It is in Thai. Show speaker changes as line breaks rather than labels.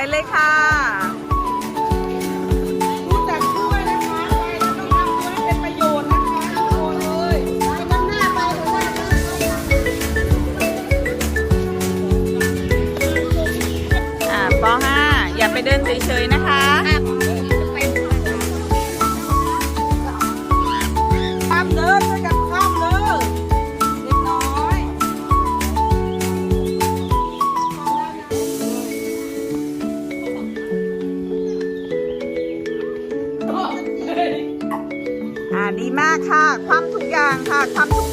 ไปเลยค่ะ
รู้จักด้วยนะคะไปแล้วต้องทำตัวให้เป็นประโยชน์นะคะทุกคนเลยไปกันหน้าไปหัวหน้าไป
อ่าป .5 อย่าไปเดินเฉยๆนะคะ
ข้ามเดินด้วยกัน อ่า
ดีมากค่ะ ความทุกอย่างค่ะความทุก